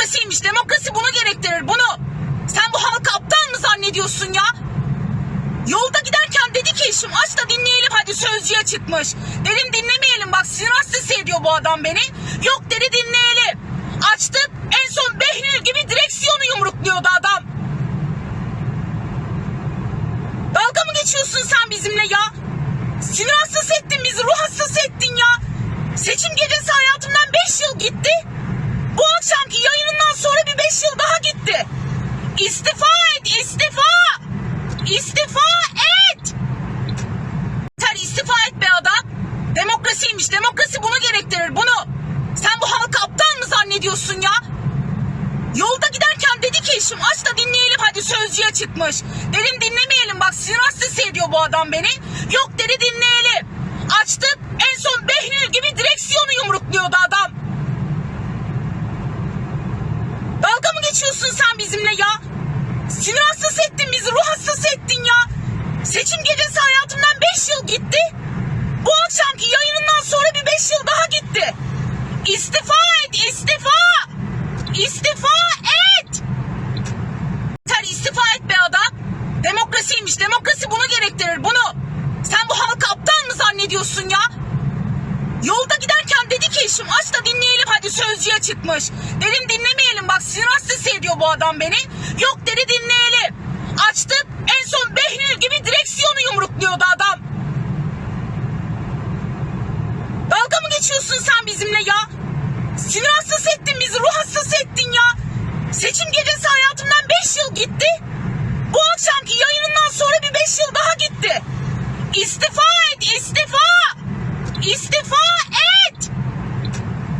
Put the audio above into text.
Demokrasiymiş. Demokrasi bunu gerektirir. Bunu. Sen bu halkı aptal mı zannediyorsun ya? Yolda giderken dedi ki eşim aç da dinleyelim hadi sözcüye çıkmış. Dedim dinlemeyelim bak sinir hastası ediyor bu adam beni. Yok dedi dinleyelim. Açtık en son Behlül gibi direksiyonu yumrukluyordu adam. Dalga mı geçiyorsun sen bizimle ya? Sinir hastası ettin bizi ruh hastası ettin ya. Seçim gecesi hayatımdan 5 yıl gitti. Bu akşamki yayınından sonra bir 5 yıl daha gitti. İstifa et istifa. İstifa et. Yeter istifa et be adam. Demokrasiymiş. Demokrasi bunu gerektirir. Bunu. Sen bu halkı aptal mı zannediyorsun ya? Yolda giderken dedi ki eşim aç da dinleyelim hadi sözcüye çıkmış. Dedim dinlemeyelim bak sinir hastası ediyor bu adam beni. Yok dedi dinleyelim. Açtık en son Behlül gibi direksiyonu yumrukluyordu adam. Dalga mı geçiyorsun sen bizimle ya? Sinir hastası ettin bizi ruh hastası ettin ya. Seçim gecesi hayatımdan 5 yıl gitti. Bu akşamki yayınından sonra bir 5 yıl daha gitti. İstifa et istifa. İstifa et. Yeter istifa et be adam. Demokrasiymiş. Demokrasi bunu gerektirir. Bunu. Sen bu halkı aptal mı zannediyorsun ya? Yolda giderken dedi ki eşim aç da dinleyelim hadi sözcüye çıkmış. Dedim dinlemeyelim bak sinir ediyor bu adam beni. Yok dedi dinleyelim. Açtık en son Behlül gibi direksiyonu yumrukluyordu adam. Dalga mı geçiyorsun sen bizimle ya? Sinir hastası ettin bizi ruh hastası ettin ya. Seçim gecesi hayatımdan 5 yıl gitti. Bu akşamki yayınından sonra